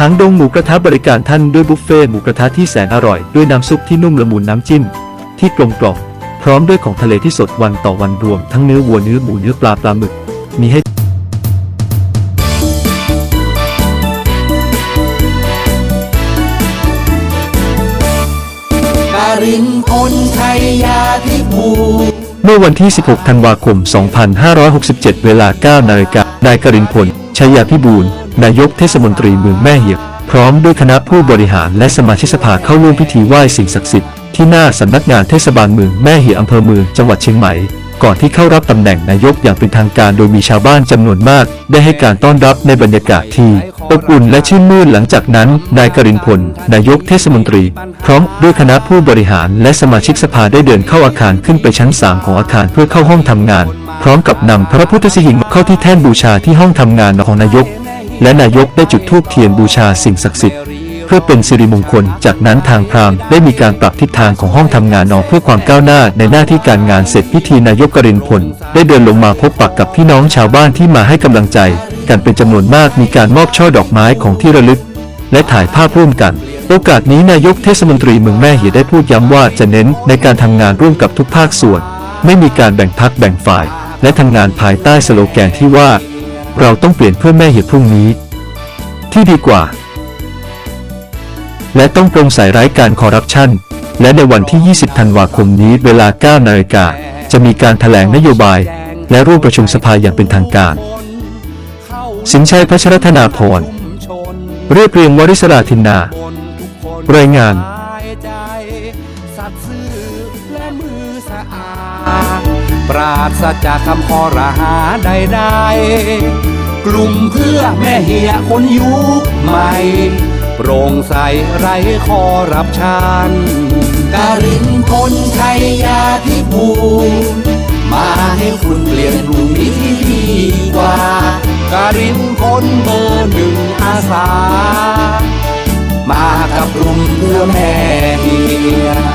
หางดงหมูกระทะบริการท่านด้วยบุฟเฟ่หมูกระทะที่แสนอร่อย ด้วยน้ำซุปที่นุ่มละมุนน้ำจิ้ม ที่กลมกล่อมพร้อมด้วยของทะเลที่สดวันต่อวันรวม ทั้งเนื้อวัวเนื้อหมูเนื้อปลาปลาหมึก มีให้การินพลชัยยาธิภูเมื่อวันที่ 16 ธันวาคม 2567 เวลา 9 นาฬิกานายกรินพลชัยยาพิบูล นายกเทศมนตรีเมืองแม่เหียกพร้อมด้วยคณะผู้บริหารและสมาชิกสภาเข้าร่วมพิธีไหว้สิ่งศักดิ์สิทธิ์ที่หน้าสำนักงานเทศบาลเมืองแม่เหียกอำเภอเมืองจังหวัดเชียงใหม่ ก่อนที่เข้ารับตำแหน่งนายกอย่างเป็นทางการโดยมีชาวบ้านจำนวนมาก ได้ให้การต้อนรับในบรรยากาศที่อบอุ่นและชื่นมื่นหลังจากนั้น นายกรินพล นายกเทศมนตรี พร้อมด้วยคณะผู้บริหารและสมาชิกสภาได้เดินเข้าอาคารขึ้นไปชั้น 3 ของอาคารเพื่อเข้าห้องทำงาน พร้อมกับนำพระพุทธสิหิงเข้าที่แท่นบูชาที่ห้องทำงานของนายก และนายกได้จุดธูปเทียนบูชาสิ่งศักดิ์สิทธิ์เพื่อเป็นสิริมงคล จากนั้นทางพราหมณ์ได้มีการปรับทิศทางของห้องทำงานนอเพื่อความก้าวหน้าในหน้าที่การงานเสร็จพิธีนายกกรินพล ได้เดินลงมาพบปะกับพี่น้องชาวบ้านที่มาให้กำลังใจ กันเป็นจำนวนมากมีการมอบช่อดอกไม้ของที่ระลึก และถ่ายภาพร่วมกัน โอกาสนี้นายกเทศมนตรีเมืองแม่เหียได้พูดย้ำว่าจะเน้นในการทำงานร่วมกับทุกภาคส่วน ไม่มีการแบ่งพักแบ่งฝ่าย และทำงานภายใต้สโลแกนที่ว่า เราต้องเปลี่ยนเพื่อแม่เหียพรุ่งนี้ ที่ดีกว่า และต้องโปร่งใสไร้การคอร์รัปชันและในวันที่ 20 ธันวาคมนี้เวลา 9 นาฬิกา จะมีการถแถลงนโยบาย และร่วมประชุมสภาอย่างเป็นทางการ สินชัยพัชรธนาพร เรียบเรียงวริศราธินนา รายงาน สัตย์ซื่อและมือสะอาด ปราศจากคำคอรหาใดๆ กลุ่มเพื่อแม่เหียคนยุคใหม่ โปร่งใสไร้คอรับชันการินพลชัยยาธิภูมิมาให้คุณเปลี่ยนพรุ่งนี้ที่ดีกว่า การินพลเบอร์หนึ่งอาสา มากับกลุ่มเพื่อแม่เฮีย